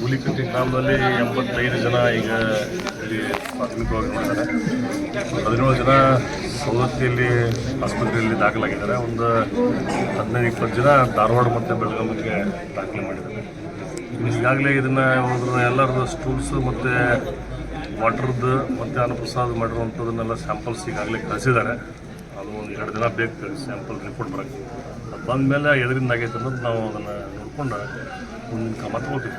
ಹುಲಿಕಟ್ಟಿ ಗ್ರಾಮದಲ್ಲಿ ಎಂಬತ್ತೈದು ಜನ ಈಗ ಇಲ್ಲಿ ಪ್ರಾಥಮಿಕವಾಗಿ ನೋಡಿದ್ದಾರೆ. ಹದಿನೇಳು ಜನ ಸವದತ್ತಿಯಲ್ಲಿ ಆಸ್ಪತ್ರೆಯಲ್ಲಿ ದಾಖಲಾಗಿದ್ದಾರೆ. ಒಂದು ಹದಿನೈದು, ಇಪ್ಪತ್ತು ಜನ ಧಾರವಾಡ ಮತ್ತು ಬೆಳಗಾವಿಗೆ ದಾಖಲೆ ಮಾಡಿದ್ದಾರೆ. ಈಗಾಗಲೇ ಇದನ್ನು ಎಲ್ಲರದ್ದು ಸ್ಟೂಲ್ಸು ಮತ್ತು ವಾಟ್ರದ್ದು ಮತ್ತು ಅನ್ನಪ್ರಸಾದ ಮಾಡಿರುವಂಥದ್ದನ್ನೆಲ್ಲ ಸ್ಯಾಂಪಲ್ಸ್ ಈಗಾಗಲೇ ಕಳಿಸಿದ್ದಾರೆ. ಅದು ಒಂದು ಎರಡು ದಿನ ಬೇಕು ಸ್ಯಾಂಪಲ್ ರಿಪೋರ್ಟ್ ಬರೋಕ್ಕೆ. ಅದು ಬಂದಮೇಲೆ ಎದರಿಂದ ಆಗೈತೆ ಅನ್ನೋದು ನಾವು ಅದನ್ನು ನೋಡ್ಕೊಂಡು ಮುಂದಿನ ಕ್ರಮ ತಗೋತೀವಿ.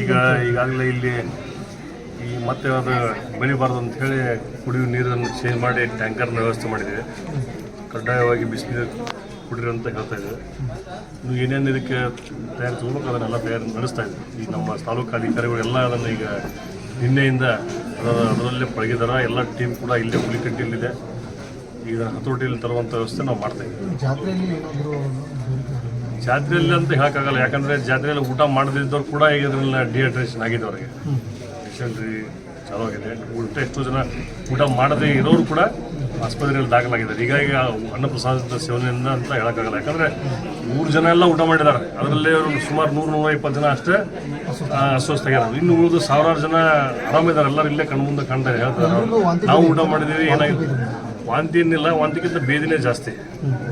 ಈಗ ಈಗಾಗಲೇ ಇಲ್ಲಿ ಈ ಮತ್ತೆ ಅದು ಬೆಳಿಬಾರ್ದು ಅಂತ ಹೇಳಿ ಕುಡಿಯುವ ನೀರನ್ನು ಚೇಂಜ್ ಮಾಡಿ ಟ್ಯಾಂಕರ್ನ ವ್ಯವಸ್ಥೆ ಮಾಡಿದ್ದೀವಿ. ಕಡ್ಡಾಯವಾಗಿ ಬಿಸಿನೀರು ಕುಡಿರಿ ಅಂತ ಹೇಳ್ತಾ ಇದ್ದೀವಿ. ನೀವು ಏನೇನು ಇದಕ್ಕೆ ತಯಾರಿ ತಗೋಬೇಕು ಅದನ್ನೆಲ್ಲ ತಯಾರಿ ನಡೆಸ್ತಾ ಇದ್ದೀವಿ. ಈಗ ನಮ್ಮ ತಾಲೂಕು ಅಧಿಕಾರಿಗಳು ಎಲ್ಲ ಅದನ್ನು ಈಗ ನಿನ್ನೆಯಿಂದ ಅದರ ಅದರಲ್ಲೇ ಪಳಗಿದಾರ. ಎಲ್ಲ ಟೀಮ್ ಕೂಡ ಇಲ್ಲೇ ಹುಲಿಕಟ್ಟಿಯಲ್ಲಿದೆ ಈಗ ಹತೋಟಿಯಲ್ಲಿ ತರುವಂಥ ವ್ಯವಸ್ಥೆ ನಾವು ಮಾಡ್ತಾ ಇದ್ದೀವಿ. ಜಾತ್ರೆಯಲ್ಲಿ ಅಂತ ಹೇಳೋಕ್ಕಾಗಲ್ಲ ಯಾಕಂದರೆ ಜಾತ್ರೆಯಲ್ಲಿ ಊಟ ಮಾಡದಿದ್ದವ್ರು ಕೂಡ ಈಗ ಇದ್ರಲ್ಲ ಡಿಹೈಡ್ರೇಷನ್ ಆಗಿದೆ ಅವರಿಗೆ. ಡಿಸೆಂಟ್ರಿ ಚಾಲೂ ಆಗಿದೆ ಊಟ ಎಷ್ಟೋ ಜನ ಊಟ ಮಾಡದೇ ಇರೋರು ಕೂಡ ಆಸ್ಪತ್ರೆಯಲ್ಲಿ ದಾಖಲಾಗಿದ್ದಾರೆ. ಹೀಗಾಗಿ ಅನ್ನಪ್ರಸಾದ ಅನ್ನಪ್ರಸಾದದ ಸೇವನೆಯಿಂದ ಅಂತ ಹೇಳೋಕ್ಕಾಗಲ್ಲ. ಯಾಕಂದರೆ ಮೂರು ಜನ ಎಲ್ಲ ಊಟ ಮಾಡಿದ್ದಾರೆ. ಅದರಲ್ಲಿ ಅವರು ಸುಮಾರು ನೂರು ನೂರ ಇಪ್ಪತ್ತು ಜನ ಅಷ್ಟೇ ಅಸ್ವಸ್ಥ ಆಗಿದ್ದಾರೆ ಇನ್ನು ಉಳಿದು ಸಾವಿರಾರು ಜನ ಆರಾಮಿದ್ದಾರೆ. ಎಲ್ಲರೂ ಇಲ್ಲೇ ಕಣ್ಮುಂದೆ ಕಾಣ್ತಾರೆ ಹೇಳ್ತಾರೆ. ನಾವು ಊಟ ಮಾಡಿದ್ದೀವಿ ಏನಾಗಿದೆ? ವಾಂತಿ ಏನಿಲ್ಲ ವಾಂತಿಗಿಂತ ಬೇದಿನೇ ಜಾಸ್ತಿ.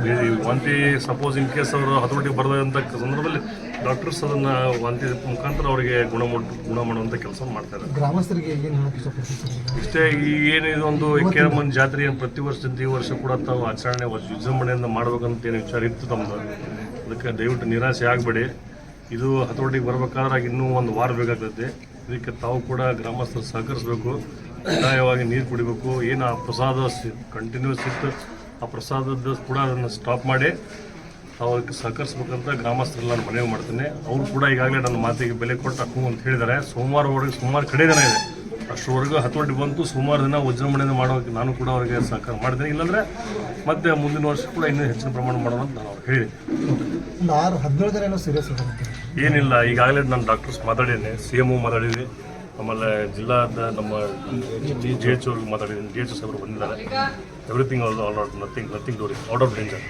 ಬೇದಿ ವಾಂತಿ ಸಪೋಸ್ ಇನ್ ಕೇಸ್ ಅವರು ಹತೋಟಿಗೆ ಬರದಂಥ ಸಂದರ್ಭದಲ್ಲಿ ಡಾಕ್ಟರ್ಸ್ ಅದನ್ನು ವಾಂತಿ ಮುಖಾಂತರ ಅವರಿಗೆ ಗುಣ ಗುಣ ಮಾಡುವಂಥ ಕೆಲಸ ಮಾಡ್ತಾರೆ ಗ್ರಾಮಸ್ಥರಿಗೆ ಇಷ್ಟೇ ಈ ಏನು ಇದೊಂದು ಕೇರಮನ್ ಜಾತ್ರೆ ಏನು ಪ್ರತಿ ವರ್ಷದಿಂದ ಈ ವರ್ಷ ಕೂಡ ತಾವು ಆಚರಣೆ ವಿಜೃಂಭಣೆಯಿಂದ ಮಾಡಬೇಕಂತ ಏನು ವಿಚಾರ ಇತ್ತು ತಮ್ಮದು ಅದಕ್ಕೆ ದಯವಿಟ್ಟು ನಿರಾಸೆ ಆಗಬೇಡಿ. ಇದು ಹತೋಟಿಗೆ ಬರ್ಬೇಕಾದ್ರೆ ಇನ್ನೂ ಒಂದು ವಾರ ಬೇಕಾಗ್ತದೆ ಇದಕ್ಕೆ ತಾವು ಕೂಡ ಗ್ರಾಮಸ್ಥರು ಸಹಕರಿಸಬೇಕು. ಕಡ್ಡಾಯವಾಗಿ ನೀರು ಕುಡಿಬೇಕು. ಏನು ಆ ಪ್ರಸಾದ ಕಂಟಿನ್ಯೂಸ್ ಇತ್ತು ಆ ಪ್ರಸಾದದ ಕೂಡ ಅದನ್ನು ಸ್ಟಾಪ್ ಮಾಡಿ ಅವ್ರಿಗೆ ಸಹಕರಿಸ್ಬೇಕಂತ ಗ್ರಾಮಸ್ಥರೆಲ್ಲ ನಾನು ಮನವಿ ಮಾಡ್ತೇನೆ. ಅವರು ಕೂಡ ಈಗಾಗಲೇ ನನ್ನ ಮಾತಿಗೆ ಬೆಲೆ ಕೊಟ್ಟು ಹಾಕು ಅಂತ ಹೇಳಿದ್ದಾರೆ. ಸೋಮವಾರವರೆಗೆ ಸುಮಾರು ಕಡೆ ದಿನ ಇದೆ. ಅಷ್ಟರವರೆಗೂ ಹತೋಟಿ ಬಂತು. ಸುಮಾರು ದಿನ ವಿಜೃಂಭಣೆಯಿಂದ ಮಾಡೋಕೆ ನಾನು ಕೂಡ ಅವರಿಗೆ ಸಹಕಾರ ಮಾಡಿದ್ದೇನೆ ಇಲ್ಲಾಂದರೆ ಮತ್ತೆ ಮುಂದಿನ ವರ್ಷ ಕೂಡ ಇನ್ನೂ ಹೆಚ್ಚಿನ ಪ್ರಮಾಣ ಮಾಡೋಣ ಅಂತ ನಾನು ಅವ್ರಿಗೆ ಹೇಳಿದೆ ಏನಿಲ್ಲ. ಈಗಾಗಲೇ ನಾನು ಡಾಕ್ಟರ್ಸ್ ಮಾತಾಡಿದ್ದೀನಿ. ಸಿ ಎಂ ಮಾತಾಡಿದ್ವಿ ಆಮೇಲೆ ಜಿಲ್ಲಾದ ನಮ್ಮ ಜಿ ಎಚ್ ಅವ್ರಿಗೆ ಮಾತಾಡಿದ್ದೀನಿ ಜಿ ಎಚ್ ಬಂದಿದ್ದಾರೆ. Everything all all out nothing nothing ಡೋರಿ out of danger